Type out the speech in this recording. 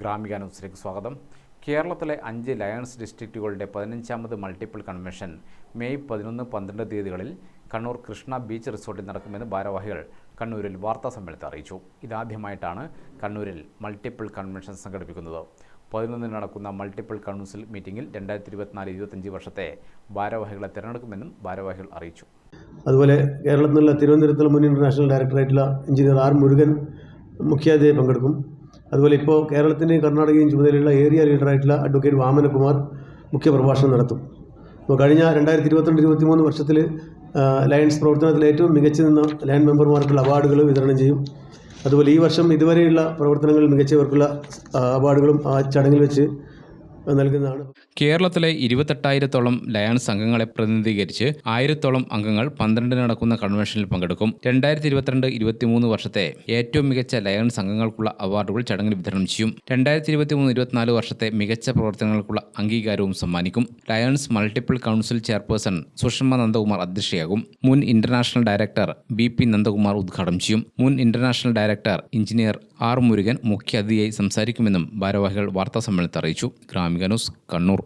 ഗ്രാമിക ന്യൂസിലേക്ക് സ്വാഗതം. കേരളത്തിലെ അഞ്ച് ലയൺസ് ഡിസ്ട്രിക്റ്റുകളുടെ പതിനഞ്ചാമത് മൾട്ടിപ്പിൾ കൺവെൻഷൻ മെയ് പതിനൊന്ന് പന്ത്രണ്ട് തീയതികളിൽ കണ്ണൂർ കൃഷ്ണ ബീച്ച് റിസോർട്ടിൽ നടക്കുമെന്ന് ഭാരവാഹികൾ കണ്ണൂരിൽ വാർത്താ സമ്മേളനത്തിൽ അറിയിച്ചു. ഇതാദ്യമായിട്ടാണ് കണ്ണൂരിൽ മൾട്ടിപ്പിൾ കൺവെൻഷൻ സംഘടിപ്പിക്കുന്നത്. പതിനൊന്നിന് നടക്കുന്ന മൾട്ടിപ്പിൾ കൗൺസിൽ മീറ്റിംഗിൽ രണ്ടായിരത്തി ഇരുപത്തിനാല് ഇരുപത്തഞ്ച് വർഷത്തെ ഭാരവാഹികളെ തിരഞ്ഞെടുക്കുമെന്നും ഭാരവാഹികൾ അറിയിച്ചു. അതുപോലെ കേരളത്തിൽ നിന്നുള്ള തിരുവനന്തപുരത്തുള്ള മുൻ ഇന്റർനാഷണൽ ഡയറക്ടറായിട്ടുള്ള എഞ്ചിനീയർ ആർ മുരുകൻ മുഖ്യാതിഥിയെ പങ്കെടുക്കും. അതുപോലെ ഇപ്പോൾ കേരളത്തിന്റെയും കർണാടകയും ചുമതലയുള്ള ഏരിയ ലീഡറായിട്ടുള്ള അഡ്വക്കേറ്റ് വാമനകുമാർ മുഖ്യപ്രഭാഷണം നടത്തും. അപ്പോൾ കഴിഞ്ഞ രണ്ടായിരത്തി ഇരുപത്തിരണ്ട് ഇരുപത്തിമൂന്ന് വർഷത്തിൽ ലയൺസ് പ്രവർത്തനത്തിൽ ഏറ്റവും മികച്ചു നിന്ന ലയൺ മെമ്പർമാർക്കുള്ള അവാർഡുകൾ വിതരണം ചെയ്യും. അതുപോലെ ഈ വർഷം ഇതുവരെയുള്ള പ്രവർത്തനങ്ങളിൽ മികച്ചവർക്കുള്ള അവാർഡുകളും ആ ചടങ്ങിൽ വെച്ച് നൽകുന്നതാണ്. കേരളത്തിലെ ഇരുപത്തെട്ടായിരത്തോളം ലയൺ സംഘങ്ങളെ പ്രതിനിധീകരിച്ച് ആയിരത്തോളം അംഗങ്ങൾ പന്ത്രണ്ടിന് നടക്കുന്ന കൺവെൻഷനിൽ പങ്കെടുക്കും. രണ്ടായിരത്തി ഇരുപത്തിരണ്ട് ഇരുപത്തിമൂന്ന് വർഷത്തെ ഏറ്റവും മികച്ച ലയൺ സംഘങ്ങൾക്കുള്ള അവാർഡുകൾ ചടങ്ങിൽ വിതരണം ചെയ്യും. രണ്ടായിരത്തി ഇരുപത്തിമൂന്ന് ഇരുപത്തിനാല് വർഷത്തെ മികച്ച പ്രവർത്തനങ്ങൾക്കുള്ള അംഗീകാരവും സമ്മാനിക്കും. Lions multiple council chairperson Sushama Nandakumar അധ്യക്ഷയാകും. മുൻ international director B P Nandakumar ഉദ്ഘാടനം ചെയ്യും. മുൻ international director engineer R Murugan മുഖ്യാതിഥിയായി സംസാരിക്കുമെന്നും ഭാരവാഹികൾ വാർത്താസമ്മേളനത്തിൽ അറിയിച്ചു. ഗ്രാമിക ന്യൂസ് കണ്ണൂർ